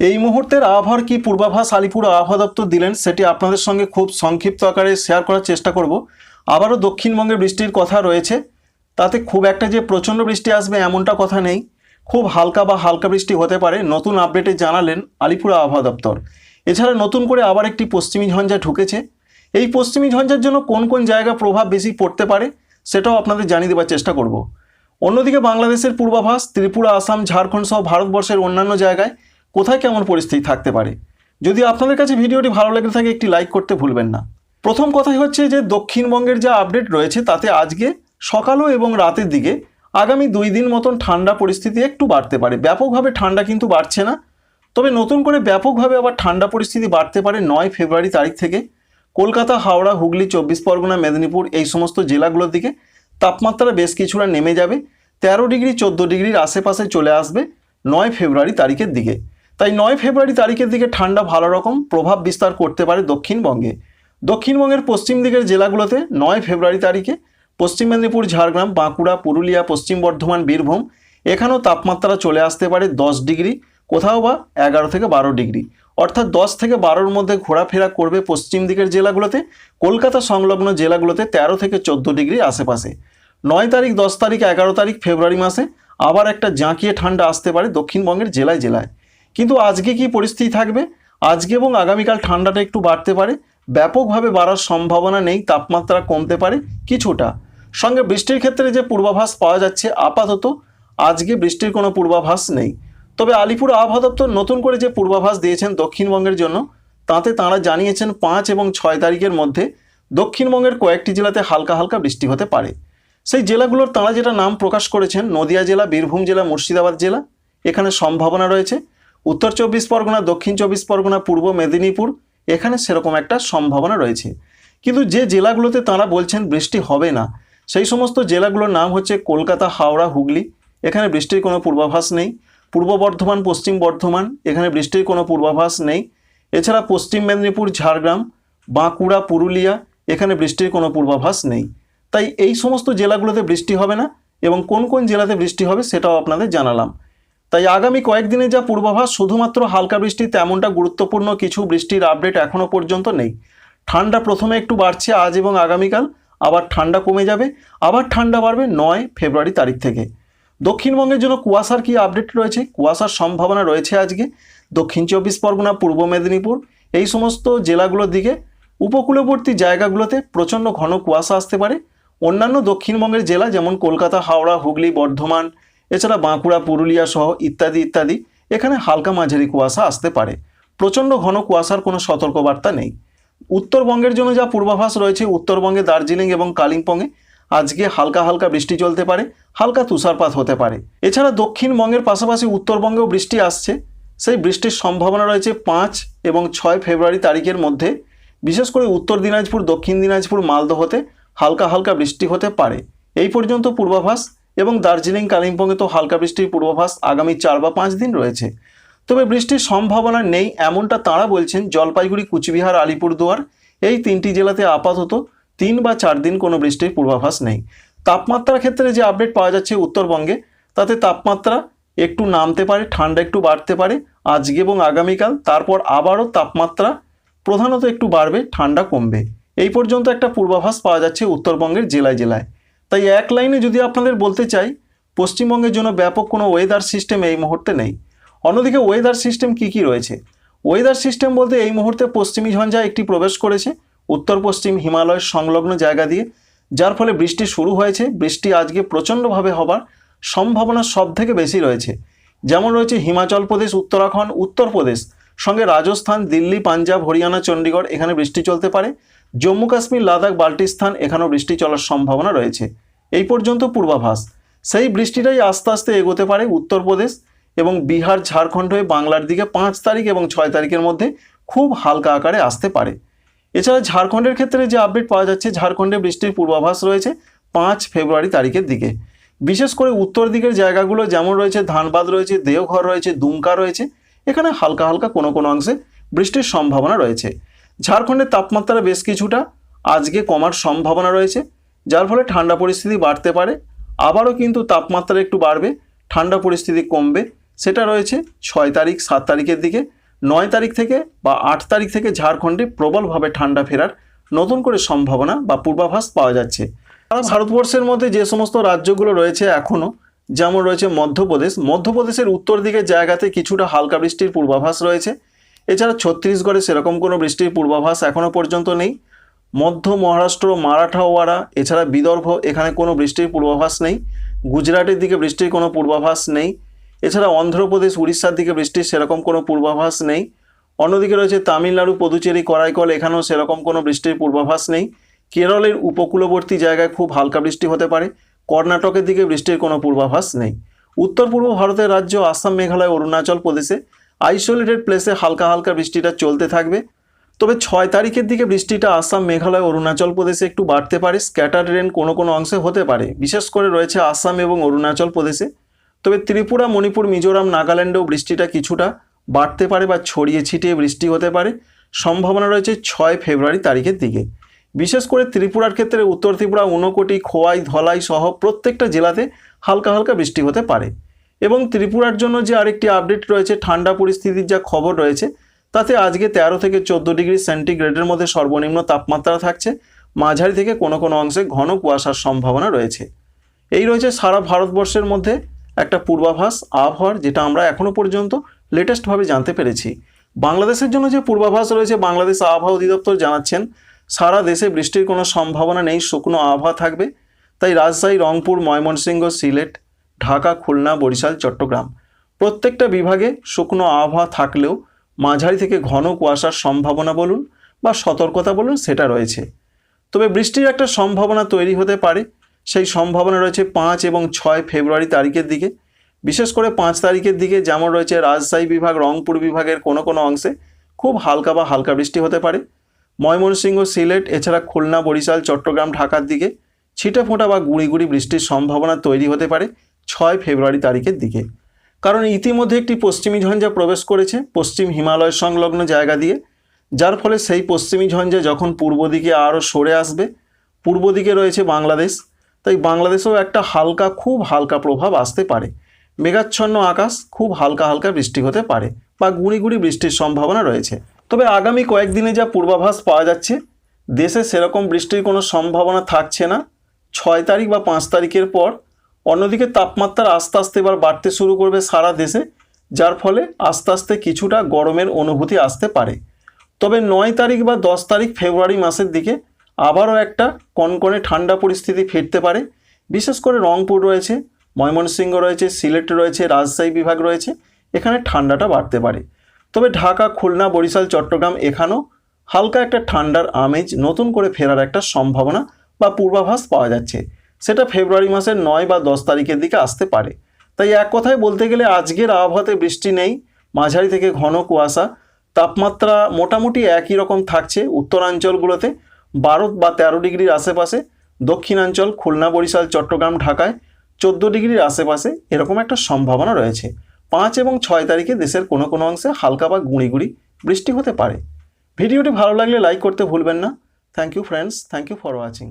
এই মুহূর্তের আবহাওয়ার কি পূর্বাভাস আলিপুর আবহাওয়া দপ্তর দিলেন সেটি আপনাদের সঙ্গে খুব সংক্ষিপ্ত আকারে শেয়ার করার চেষ্টা করব। আবারও দক্ষিণবঙ্গে বৃষ্টির কথা রয়েছে। তাতে খুব একটা যে প্রচণ্ড বৃষ্টি আসবে এমনটা কথা নেই। খুব হালকা বা হালকা বৃষ্টি হতে পারে, নতুন আপডেটে জানালেন আলিপুর আবহাওয়া দপ্তর। এছাড়া নতুন করে আবার একটি পশ্চিমী ঝঞ্ঝা ঢুকেছে। এই পশ্চিমী ঝঞ্ঝার জন্য কোন কোন জায়গা প্রভাব বেশি পড়তে পারে সেটাও আপনাদের জানিয়ে দেওয়ার চেষ্টা করব। অন্যদিকে বাংলাদেশের পূর্বাভাস, ত্রিপুরা, আসাম, ঝাড়খণ্ড সহ ভারতবর্ষের অন্যান্য জায়গায় কোথায় কেমন পরিস্থিতি থাকতে পারে? যদি আপনাদের কাছে ভিডিওটি ভালো লেগে থাকে, একটি লাইক করতে ভুলবেন না। প্রথম কথাই হচ্ছে যে, দক্ষিণবঙ্গের যা আপডেট রয়েছে, তাতে আজকে সকালও এবং রাতের দিকে আগামী দুই দিন মতন ঠান্ডা পরিস্থিতি একটু বাড়তে পারে। ব্যাপকভাবে ঠান্ডা কিন্তু বাড়ছে না। তবে নতুন করে ব্যাপকভাবে আবার ঠান্ডা পরিস্থিতি বাড়তে পারে নয় ফেব্রুয়ারি তারিখ থেকে। কলকাতা, হাওড়া, হুগলি, চব্বিশ পরগনা, মেদিনীপুর এই সমস্ত জেলাগুলোর দিকে তাপমাত্রা বেশ কিছুটা নেমে যাবে। তেরো ডিগ্রি, চোদ্দ ডিগ্রির আশেপাশে চলে আসবে নয় ফেব্রুয়ারি তারিখের দিকে। তাই নয় ফেব্রুয়ারি তারিখের দিকে ঠান্ডা ভালো রকম প্রভাব বিস্তার করতে পারে দক্ষিণবঙ্গে। দক্ষিণবঙ্গের পশ্চিম দিকের জেলাগুলোতে নয় ফেব্রুয়ারি তারিখে পশ্চিম মেদিনীপুর, ঝাড়গ্রাম, বাঁকুড়া, পুরুলিয়া, পশ্চিম বর্ধমান, বীরভূম এখানেও তাপমাত্রা চলে আসতে পারে দশ ডিগ্রি, কোথাও বা এগারো থেকে বারো ডিগ্রি। অর্থাৎ দশ থেকে বারোর মধ্যে ঘোরাফেরা করবে পশ্চিম দিকের জেলাগুলোতে। কলকাতা সংলগ্ন জেলাগুলোতে তেরো থেকে চোদ্দ ডিগ্রি আশেপাশে। নয় তারিখ, দশ তারিখ, এগারো তারিখ ফেব্রুয়ারি মাসে আবার একটা জাঁকিয়ে ঠান্ডা আসতে পারে দক্ষিণবঙ্গের জেলায় জেলায়। কিন্তু আজকে কি পরিস্থিতি থাকবে? আজকে এবং আগামীকাল ঠান্ডাটা একটু বাড়তে পারে, ব্যাপকভাবে বাড়ার সম্ভাবনা নেই, তাপমাত্রা কমতে পারে কিছুটা। সঙ্গে বৃষ্টির ক্ষেত্রে যে পূর্বাভাস পাওয়া যাচ্ছে, আপাতত আজকে বৃষ্টির কোনো পূর্বাভাস নেই। তবে আলিপুর আবহাওয়া দপ্তর নতুন করে যে পূর্বাভাস দিয়েছেন দক্ষিণবঙ্গের জন্য, তাতে তাঁরা জানিয়েছেন পাঁচ এবং ছয় তারিখের মধ্যে দক্ষিণবঙ্গের কয়েকটি জেলাতে হালকা হালকা বৃষ্টি হতে পারে। সেই জেলাগুলোর তাঁরা যেটা নাম প্রকাশ করেছেন, নদিয়া জেলা, বীরভূম জেলা, মুর্শিদাবাদ জেলা, এখানে সম্ভাবনা রয়েছে। উত্তর চব্বিশ পরগনা, দক্ষিণ চব্বিশ পরগনা, পূর্ব মেদিনীপুর, এখানে সেরকম একটা সম্ভাবনা রয়েছে। কিন্তু যে জেলাগুলোতে তাঁরা বলছেন বৃষ্টি হবে না, সেই সমস্ত জেলাগুলোর নাম হচ্ছে কলকাতা, হাওড়া, হুগলি। এখানে বৃষ্টির কোনো পূর্বাভাস নেই। পূর্ব বর্ধমান, পশ্চিম বর্ধমান, এখানে বৃষ্টির কোনো পূর্বাভাস নেই। এছাড়া পশ্চিম মেদিনীপুর, ঝাড়গ্রাম, বাঁকুড়া, পুরুলিয়া, এখানে বৃষ্টির কোনো পূর্বাভাস নেই। তাই এই সমস্ত জেলাগুলোতে বৃষ্টি হবে না এবং কোন কোন জেলাতে বৃষ্টি হবে সেটাও আপনাদের জানালাম। তাই আগামী কয়েকদিনে যা পূর্বাভাস, শুধুমাত্র হালকা বৃষ্টি তেমনটা গুরুত্বপূর্ণ কিছু বৃষ্টির আপডেট এখনও পর্যন্ত নেই। ঠান্ডা প্রথমে একটু বাড়ছে আজ এবং আগামীকাল, আবার ঠান্ডা কমে যাবে, আবার ঠান্ডা বাড়বে নয় ফেব্রুয়ারি তারিখ থেকে। দক্ষিণবঙ্গের জন্য কুয়াশার কি আপডেট রয়েছে? কুয়াশার সম্ভাবনা রয়েছে আজকে। দক্ষিণ চব্বিশ পরগনা, পূর্ব মেদিনীপুর, এই সমস্ত জেলাগুলোর দিকে, উপকূলবর্তী জায়গাগুলোতে প্রচণ্ড ঘন কুয়াশা আসতে পারে। অন্যান্য দক্ষিণবঙ্গের জেলা যেমন কলকাতা, হাওড়া, হুগলি, বর্ধমান এছাড়া বাঁকুড়া, পুরুলিয়া সহ ইত্যাদি ইত্যাদি এখানে হালকা মাঝারি কুয়াশা আসতে পারে। প্রচণ্ড ঘন কুয়াশার কোনো সতর্কবার্তা নেই। উত্তরবঙ্গের জন্য যা পূর্বাভাস রয়েছে, উত্তরবঙ্গে দার্জিলিং এবং কালিম্পংয়ে আজকে হালকা হালকা বৃষ্টি চলতে পারে, হালকা তুষারপাত হতে পারে। এছাড়া দক্ষিণবঙ্গের পাশাপাশি উত্তরবঙ্গেও বৃষ্টি আসছে। সেই বৃষ্টির সম্ভাবনা রয়েছে পাঁচ এবং ছয় ফেব্রুয়ারি তারিখের মধ্যে। বিশেষ করে উত্তর দিনাজপুর, দক্ষিণ দিনাজপুর মালদহতে হালকা হালকা বৃষ্টি হতে পারে। এই পর্যন্ত পূর্বাভাস। এবং দার্জিলিং কালিম্পংয়ে তো হালকা বৃষ্টির পূর্বাভাস আগামী চার বা পাঁচ দিন রয়েছে। তবে বৃষ্টির সম্ভাবনা নেই এমনটা তাঁরা বলছেন জলপাইগুড়ি, কুচবিহার, আলিপুরদুয়ার এই তিনটি জেলাতে আপাতত তিন বা চার দিন কোনো বৃষ্টির পূর্বাভাস নেই। তাপমাত্রার ক্ষেত্রে যে আপডেট পাওয়া যাচ্ছে উত্তরবঙ্গে, তাতে তাপমাত্রা একটু নামতে পারে, ঠান্ডা একটু বাড়তে পারে আজকে এবং আগামীকাল, তারপর আবারও তাপমাত্রা প্রধানত একটু বাড়বে, ঠান্ডা কমবে। এই পর্যন্ত একটা পূর্বাভাস পাওয়া যাচ্ছে উত্তরবঙ্গের জেলায় জেলায়। তাই এক লাইনে যদি আপনাদের বলতে চাই, পশ্চিমবঙ্গের জন্য ব্যাপক কোনো ওয়েদার সিস্টেম এই মুহূর্তে নেই। অন্যদিকে ওয়েদার সিস্টেম কি কি রয়েছে? ওয়েদার সিস্টেম বলতে এই মুহূর্তে পশ্চিমী ঝঞ্ঝা একটি প্রবেশ করেছে, উত্তর পশ্চিম হিমালয়ের সংলগ্ন জায়গা দিয়ে, যার ফলে বৃষ্টি শুরু হয়েছে। বৃষ্টি আজকে প্রচণ্ডভাবে হবার সম্ভাবনা সব থেকে বেশি রয়েছে। যেমন রয়েছে হিমাচল প্রদেশ, উত্তরাখণ্ড, উত্তরপ্রদেশ। সঙ্গে রাজস্থান, দিল্লি, পাঞ্জাব, হরিয়ানা, চণ্ডীগড় এখানে বৃষ্টি চলতে পারে। জম্মু কাশ্মীর, লাদাখ বাল্টিস্তান এখানেও বৃষ্টি চলার সম্ভাবনা রয়েছে। এই পর্যন্ত পূর্বাভাস। সেই বৃষ্টিটাই আস্তে আস্তে এগোতে পারে উত্তরপ্রদেশ এবং বিহার, ঝাড়খণ্ড হয়ে বাংলার দিকে পাঁচ তারিখ এবং ছয় তারিখের মধ্যে খুব হালকা আকারে আসতে পারে। এছাড়া ঝাড়খণ্ডের ক্ষেত্রে যে আপডেট পাওয়া যাচ্ছে, ঝাড়খণ্ডে বৃষ্টির পূর্বাভাস রয়েছে পাঁচ ফেব্রুয়ারি তারিখের দিকে। বিশেষ করে উত্তর দিকের জায়গাগুলো যেমন রয়েছে, ধানবাদ রয়েছে, দেওঘর রয়েছে, দুমকা রয়েছে এখানে হালকা হালকা কোনো কোনো অংশে বৃষ্টির সম্ভাবনা রয়েছে। ঝাড়খণ্ডের তাপমাত্রা বেশ কিছুটা, আজকে কমার সম্ভাবনা রয়েছে, যার ফলে ঠান্ডা পরিস্থিতি বাড়তে পারে। আবারও কিন্তু তাপমাত্রা একটু বাড়বে, ঠান্ডা পরিস্থিতি কমবে। সেটা রয়েছে ছয় তারিখ, সাত তারিখের দিকে। নয় তারিখ থেকে বা আট তারিখ থেকে ঝাড়খণ্ডে প্রবলভাবে ঠান্ডা ফেরার নতুন করে সম্ভাবনা বা পূর্বাভাস পাওয়া যাচ্ছে। ভারতবর্ষের মধ্যে যে সমস্ত রাজ্যগুলো রয়েছে এখনও যেমন রয়েছে মধ্যপ্রদেশ। মধ্যপ্রদেশের উত্তর দিকের জায়গাতে কিছুটা হালকা বৃষ্টির পূর্বাভাস রয়েছে। এছাড়া ছত্তিশগড়ে সেরকম কোনো বৃষ্টির পূর্বাভাস এখনও পর্যন্ত নেই। মধ্য মহারাষ্ট্র, মারাঠাওয়াড়া, এছাড়া বিদর্ভ, এখানে কোনো বৃষ্টির পূর্বাভাস নেই। গুজরাটের দিকে বৃষ্টির কোনো পূর্বাভাস নেই। এছাড়া অন্ধ্রপ্রদেশ, উড়িষ্যার দিকে বৃষ্টির সেরকম কোনো পূর্বাভাস নেই। অন্যদিকে রয়েছে তামিলনাড়ু, পদুচেরি, করাইকল, এখানেও সেরকম কোনো বৃষ্টির পূর্বাভাস নেই। কেরলের উপকূলবর্তী জায়গায় খুব হালকা বৃষ্টি হতে পারে। কর্ণাটকের দিকে বৃষ্টির কোনো পূর্বাভাস নেই। উত্তর পূর্ব ভারতের রাজ্য আসাম, মেঘালয়, অরুণাচল প্রদেশে আইসোলেটেড প্লেসে হালকা হালকা বৃষ্টিটা চলতে থাকবে। তবে ছয় তারিখের দিকে বৃষ্টিটা আসাম, মেঘালয়, অরুণাচল প্রদেশে একটু বাড়তে পারে। স্ক্যাটার রেন কোনো কোনো অংশে হতে পারে। বিশেষ করে রয়েছে আসাম এবং অরুণাচল প্রদেশে। তবে ত্রিপুরা, মণিপুর, মিজোরাম, নাগাল্যান্ডেও বৃষ্টিটা কিছুটা বাড়তে পারে বা ছড়িয়ে ছিটিয়ে বৃষ্টি হতে পারে। সম্ভাবনা রয়েছে ছয় ফেব্রুয়ারি তারিখের দিকে। বিশেষ করে ত্রিপুরার ক্ষেত্রে উত্তর ত্রিপুরা, ঊনকোটি, খোয়াই, ধলাই সহ প্রত্যেকটা জেলাতে হালকা হালকা বৃষ্টি হতে পারে। এবং ত্রিপুরার জন্য যে আরেকটি আপডেট রয়েছে, ঠান্ডা পরিস্থিতির যা খবর রয়েছে, তাতে আজকে তেরো থেকে চোদ্দ ডিগ্রি সেন্টিগ্রেডের মধ্যে সর্বনিম্ন তাপমাত্রা থাকছে। মাঝারি থেকে কোনো কোনো অংশে ঘন কুয়াশার সম্ভাবনা রয়েছে। এই রয়েছে সারা ভারতবর্ষের মধ্যে একটা পূর্বাভাস, আবহাওয়ার, যেটা আমরা এখনও পর্যন্ত লেটেস্টভাবে জানতে পেরেছি। বাংলাদেশের জন্য যে পূর্বাভাস রয়েছে, বাংলাদেশ আবহাওয়া অধিদপ্তর জানাচ্ছেন সারা দেশে বৃষ্টির কোনো সম্ভাবনা নেই, শুকনো আবহাওয়া থাকবে। তাই রাজশাহী, রংপুর, ময়মনসিংহ, সিলেট, ঢাকা, খুলনা, বরিশাল, চট্টগ্রাম। প্রত্যেকটা বিভাগে শুকনো আবহাওয়া থাকলেও মাঝারি থেকে ঘন কুয়াশার সম্ভাবনা বলুন বা সতর্কতা বলুন সেটা রয়েছে। তবে বৃষ্টির একটা সম্ভাবনা তৈরি হতে পারে। সেই সম্ভাবনা রয়েছে পাঁচ এবং ছয় ফেব্রুয়ারি তারিখের দিকে। বিশেষ করে পাঁচ তারিখের দিকে যেমন রয়েছে রাজশাহী বিভাগ, রংপুর বিভাগের কোনো কোনো অংশে খুব হালকা বা হালকা বৃষ্টি হতে পারে। ময়মনসিংহ সিলেট, এছাড়া খুলনা, বরিশাল, চট্টগ্রাম, ঢাকার দিকে ছিটে ফোঁটা বা গুঁড়ি গুঁড়ি বৃষ্টির সম্ভাবনা তৈরি হতে পারে ছয় ফেব্রুয়ারি তারিখের দিকে। কারণ ইতিমধ্যে একটি পশ্চিমী ঝঞ্ঝা প্রবেশ করেছে পশ্চিম হিমালয় সংলগ্ন জায়গা দিয়ে, যার ফলে সেই পশ্চিমী ঝঞ্ঝা যখন পূর্ব দিকে আরও সরে আসবে, পূর্ব দিকে রয়েছে বাংলাদেশ, তাই বাংলাদেশেও একটা হালকা, খুব হালকা প্রভাব আসতে পারে। মেঘাচ্ছন্ন আকাশ, খুব হালকা হালকা বৃষ্টি হতে পারে বা গুঁড়ি গুঁড়ি বৃষ্টির সম্ভাবনা রয়েছে। তবে আগামী কয়েকদিনে যা পূর্বাভাস পাওয়া যাচ্ছে, দেশে সেরকম বৃষ্টির কোনো সম্ভাবনা থাকছে না। ছয় তারিখ বা পাঁচ তারিখের পর অন্যদিকে তাপমাত্রা আস্তে আস্তে এবার বাড়তে শুরু করবে সারা দেশে, যার ফলে আস্তে আস্তে কিছুটা গরমের অনুভূতি আসতে পারে। তবে নয় তারিখ বা দশ তারিখ ফেব্রুয়ারি মাসের দিকে আবারও একটা কনকনে ঠান্ডা পরিস্থিতি ফিরতে পারে। বিশেষ করে রংপুর রয়েছে, ময়মনসিংহ রয়েছে, সিলেট রয়েছে, রাজশাহী বিভাগ রয়েছে, এখানে ঠান্ডাটা বাড়তে পারে। তবে ঢাকা, খুলনা, বরিশাল, চট্টগ্রাম এখানেও হালকা একটা ঠান্ডার আমেজ নতুন করে ফেরার একটা সম্ভাবনা বা পূর্বাভাস পাওয়া যাচ্ছে। সেটা ফেব্রুয়ারি মাসের নয় বা দশ তারিখের দিকে আসতে পারে। তাই এক কথায় বলতে গেলে আজকের আবহাওয়াতে বৃষ্টি নেই। মাঝারি থেকে ঘন কুয়াশা। তাপমাত্রা মোটামুটি একই রকম থাকছে উত্তরাঞ্চলগুলোতে। বারো বা তেরো ডিগ্রির আশেপাশে। দক্ষিণাঞ্চল, খুলনা, বরিশাল, চট্টগ্রাম, ঢাকায় চোদ্দ ডিগ্রির আশেপাশে এরকম একটা সম্ভাবনা রয়েছে। পাঁচ এবং ছয় তারিখে দেশের কোনো কোনো অংশে হালকা বা গুঁড়ি গুঁড়ি বৃষ্টি হতে পারে। ভিডিওটি ভালো লাগলে লাইক করতে ভুলবেন না। Thank you friends thank you for watching